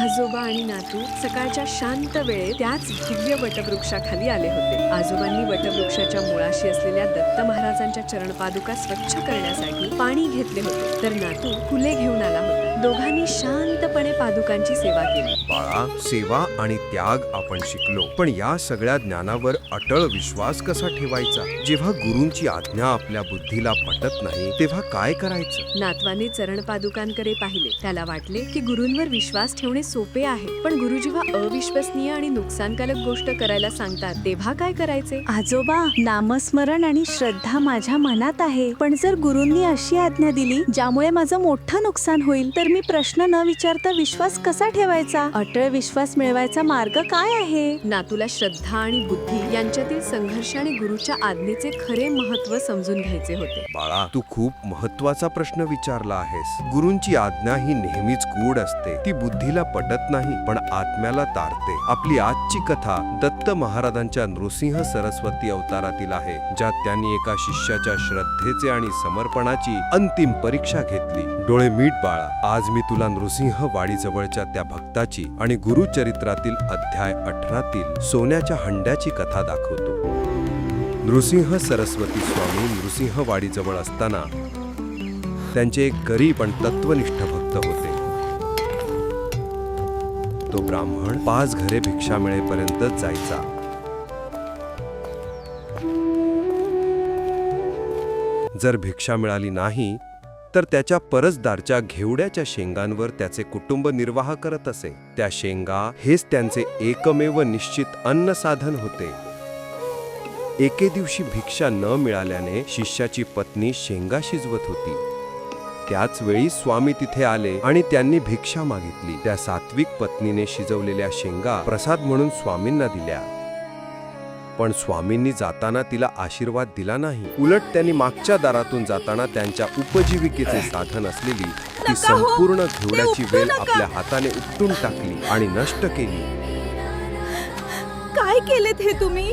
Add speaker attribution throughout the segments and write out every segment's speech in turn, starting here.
Speaker 1: आजोबा आणि नातू सकाळच्या शांत वेळेत त्याच दिव्य वटवृक्षाखाली आले होते. आजोबांनी वटवृक्षाच्या मुळाशी असलेल्या दत्त महाराजांच्या चरणपादुका स्वच्छ करण्यासाठी पाणी घेतले होते. तर नातू फुले घेऊन आला होता. दोघांनी शांतपणे पादुकांची सेवा केली.
Speaker 2: बाळा सेवा आणि त्याग आपण शिकलो. पण या सगळ्या ज्ञानावर अटळ विश्वास कसा ठेवायचा? जेव्हा गुरूंची आज्ञा आपल्या बुद्धीला पटत नाही तेव्हा काय करायचं?
Speaker 1: नातवाने चरणपादुकांकडे पाहिले. त्याला वाटले की गुरूंवर विश्वास ठेवणे सोपे आहे. पण गुरु जेव्हा अविश्वसनीय आणि नुकसानकारक गोष्ट करायला सांगतात तेव्हा काय करायचे?
Speaker 3: आजोबा नामस्मरण आणि श्रद्धा माझ्या मनात आहे. पण जर गुरूंनी अशी आज्ञा दिली ज्यामुळे माझं मोठं नुकसान होईल तर मी प्रश्न न विचारता विश्वास कसा ठेवायचा? अटळ विश्वास मिळवायचा मार्ग काय आहे?
Speaker 1: नातूला श्रद्धा आणि बुद्धी यांच्यातील संघर्ष आणि गुरुच्या आज्ञेचे खरे महत्त्व समजून घ्यायचे होते.
Speaker 2: बाळा तू खूप महत्त्वाचा प्रश्न विचारला आहेस. गुरूंची आज्ञा ही नेहमीच गूढ असते. ती बुद्धीला पटत नाही पण आत्म्याला तारते. आपली आजची कथा दत्त महाराजांच्या नृसिंह सरस्वती अवतारातील आहे ज्यात त्यांनी एका शिष्याच्या श्रद्धेचे आणि समर्पणाची अंतिम परीक्षा घेतली. डोळे मीट बाळा. आज मी तुला नृसिंह वाडीजवळच्या त्या भक्ताची आणि गुरुचरित्रातील अध्याय अठरातील सोन्याच्या हंड्याची कथा दाखवतो. नृसिंह सरस्वती स्वामी नृसिंहवाडीजवळ असताना त्यांचे एक गरीब आणि तत्वनिष्ठ भक्त होते. तो ब्राह्मण पाच घरे भिक्षा मिळेपर्यंत जायचा. जर भिक्षा मिळाली नाही तर त्याच्या परसदारच्या घेवड्याच्या शेंगांवर त्याचे कुटुंब निर्वाह करत असे. त्या शेंगा हेच त्यांचे एकमेव निश्चित अन्न साधन होते. एके दिवशी भिक्षा न मिळाल्याने शिष्याची पत्नी शेंगा शिजवत होती. त्याच वेळी स्वामी तिथे आले आणि त्यांनी भिक्षा मागितली. त्या सात्विक पत्नीने शिजवलेल्या शेंगा प्रसाद म्हणून स्वामींना दिल्या. पण स्वामींनी जाताना तिला आशीर्वाद दिला नाही. उलट त्यांनी मागच्या दारातून जाताना त्यांच्या उपजीविकेचे साधन असलेली ती संपूर्ण घेवड्याची वेल आपल्या हाताने उपटून टाकली आणि नष्ट केली.
Speaker 3: काय केलेत हे तुम्ही?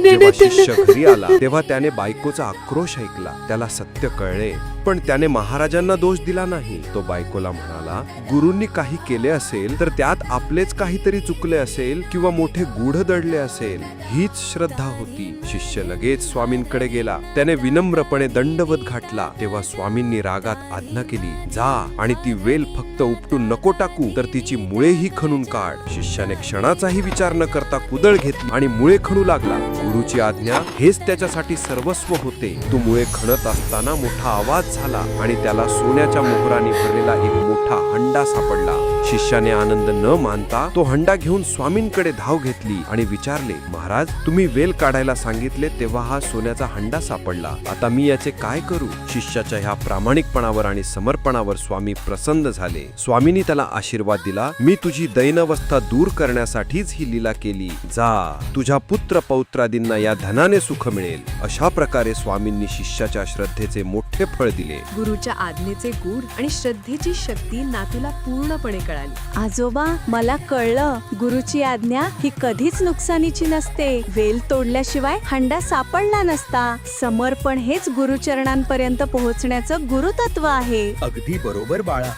Speaker 2: जेव्हा शिष्य घरी आला तेव्हा त्याने बायकोचा आक्रोश ऐकला. त्याला सत्य कळले. पण त्याने महाराजांना दोष दिला नाही. तो बायकोला म्हणाला गुरुंनी काही केले असेल तर त्यात आपलेच काहीतरी चुकले असेल किंवा मोठे गूढ दडले असेल. हीच श्रद्धा होती. शिष्य लगेच स्वामींकडे गेला. त्याने विनम्रपणे दंडवत घातला. तेव्हा स्वामींनी रागात आज्ञा केली जा आणि ती वेल फक्त उपटून नको टाकू तर तिची मुळेही खणून काढ. शिष्याने क्षणाचाही विचार न करता कुदळ घेतली आणि मुळे खणू लागला. गुरुची आज्ञा हेच त्याच्यासाठी सर्वस्व होते. तो मुळे खणत असताना मोठा आवाज झाला आणि त्याला सोन्याच्या मोहराने भरलेला एक मोठा हंडा सापडला. शिष्याने आनंद न मानता तो हंडा घेऊन स्वामींकडे धाव घेतली आणि विचारले महाराज तुम्ही वेल काढायला सांगितले तेव्हा हा सोन्याचा हंडा सापडला. आता मी याचे काय करू? शिष्याच्या ह्या प्रामाणिकपणावर आणि समर्पणावर स्वामी प्रसन्न झाले. स्वामींनी त्याला आशीर्वाद दिला मी तुझी दैनवस्था दूर करण्यासाठीच ही लीला केली. जा तुझ्या पुत्र पौत्रादींना या धनाने सुख मिळेल. अशा प्रकारे स्वामींनी शिष्याच्या श्रद्धेचे मोठे फळ दिले.
Speaker 1: गुरुच्या आज्ञेचे गूढ आणि श्रद्धेची शक्ती नातूला पूर्णपणे कळाली.
Speaker 3: आजोबा मला कळलं गुरुची आज्ञा ही कधीच नुकसानीची नसते. वेल तोडल्याशिवाय हंडा सापडला नसता. समर्पण हेच गुरुचरणांपर्यंत पोहोचण्याचं गुरुतत्व आहे.
Speaker 4: अगदी बरोबर बाळा.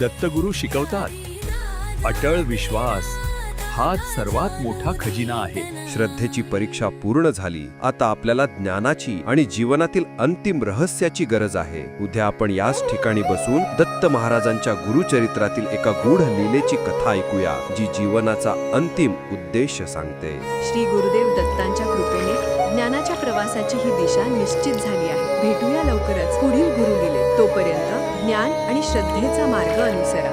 Speaker 4: दत्तगुरु शिकवतात. अटळ विश्वास हाच सर्वात मोठा खजिना आहे.
Speaker 2: श्रद्धेची परीक्षा पूर्ण झाली. आता आपल्याला ज्ञानाची आणि जीवनातील अंतिम रहस्याची गरज आहे. उद्या आपण याच ठिकाणी बसून दत्त महाराजांच्या गुरुचरित्रातील एका गूढ लीलेची कथा ऐकूया जी जीवनाचा अंतिम उद्देश सांगते.
Speaker 1: श्री गुरुदेव दत्तांच्या कृपेने ज्ञानाच्या प्रवासाची ही दिशा निश्चित झाली आहे. भेटूया लवकरच. पुढील गुरु गेले तोपर्यंत ज्ञान आणि श्रद्धेचा मार्ग अनुसरा.